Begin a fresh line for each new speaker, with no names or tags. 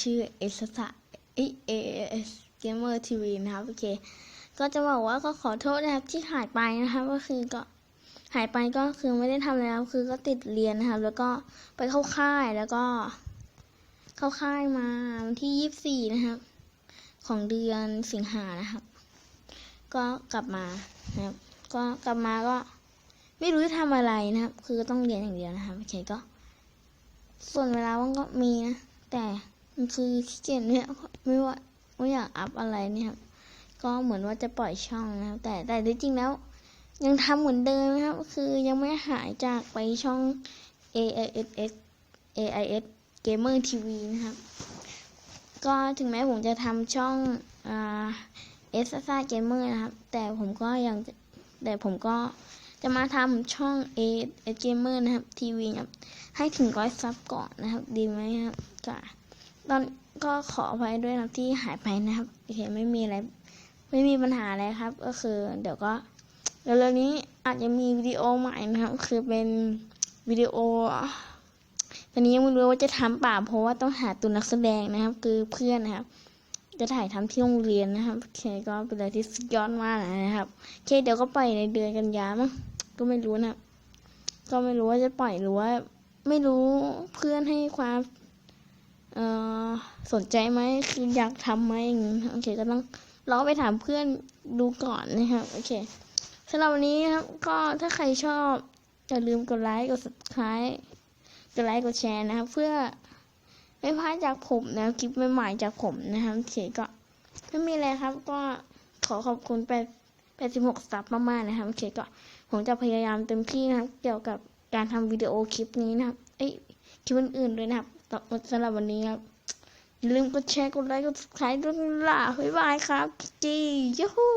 ชื่อเอสสะเอเอเอสเกมเมอร์ทีวีนะครับ โอเค ก็จะบอกว่าก็ขอโทษนะครับที่หายไปนะครับก็คือก็หายไปก็คือไม่ได้ทำอะไรครับคือก็ติดเรียนนะครับ แล้วก็ไปเข้าค่ายแล้วก็ เข้าค่ายมาวันที่ยี่สิบสี่นะครับ ของเดือนสิงหานะครับ ก็กลับมานะครับ ก็กลับมาก็ไม่รู้จะทำอะไรนะครับ คือก็ต้องเรียนอย่างเดียวนะครับโอเคก็ ส่วนเวลาว่างก็มีนะ แต่มันคือขี้เกียจเนี่ยไม่ว่าไม่อยากอัพอะไรเนี่ยครับก็เหมือนว่าจะปล่อยช่องนะครับ แต่แต่ที่จริงแล้ว ยังทำเหมือนเดิมนะครับ คือยังไม่หายจากไปช่อง A I S S A I S Gamer TV นะครับ ก็ถึงแม้ผมจะทำช่องอ่า S S A Gamer นะครับ แต่ผมก็ยังแต่ผมก็ จะมาทำช่อง A S Gamer นะครับทีวีครับให้ถึงร้อยซับก่อนนะครับ ดีไหมครับก็ตอนก็ขออภัยด้วยนะที่หายไปนะครับโอเคไม่มีอะไรไม่มีปัญหาอะไรครับ ก็คือ เดี๋ยวก็เร็วๆนี้อาจจะมีวิดีโอใหม่นะครับ คือเป็นวิดีโอตอนนี้ยังไม่รู้ว่าจะทำเปล่าเพราะว่าต้องหาตัวนักแสดงนะครับ คือเพื่อนนะครับ จะถ่ายทำที่โรงเรียนนะครับโอเคก็เป็นอะไรที่สุดยอดมากนะครับโอเคเดี๋ยวก็ไปในเดือนกันยามั้ง ก็ไม่รู้นะก็ไม่รู้ว่าจะปล่อยหรือว่า ไม่รู้เพื่อนให้ความเออสนใจไหมคืออยากทำไหมอย่างนี้โอเค ก็ต้องลองไปถามเพื่อนดูก่อนนะครับโอเคสำหรับวันนี้นะครับ ก็ถ้าใครชอบ อย่าลืมกดไลค์กด subscribe กดไลค์กดแชร์นะครับ เพื่อไม่พลาดจากผมนะคลิปใหม่ๆจากผมนะครับโอเคก็ไม่มีอะไรครับ ก็ขอขอบคุณแป ดแปดสิบหกซับมากๆนะครับโอเคก็ผมจะพยายามเต็มที่นะครับ เกี่ยวกับการทำวิดีโอคลิปนี้นะครับเอ้ยคลิปอื่นๆด้วยนะครับสำหรับวันนี้ครับอย่าลืมกดแชร์กดไลค์กด subscribe ด้วยล่ะบ๊ายบายครับจียูฮู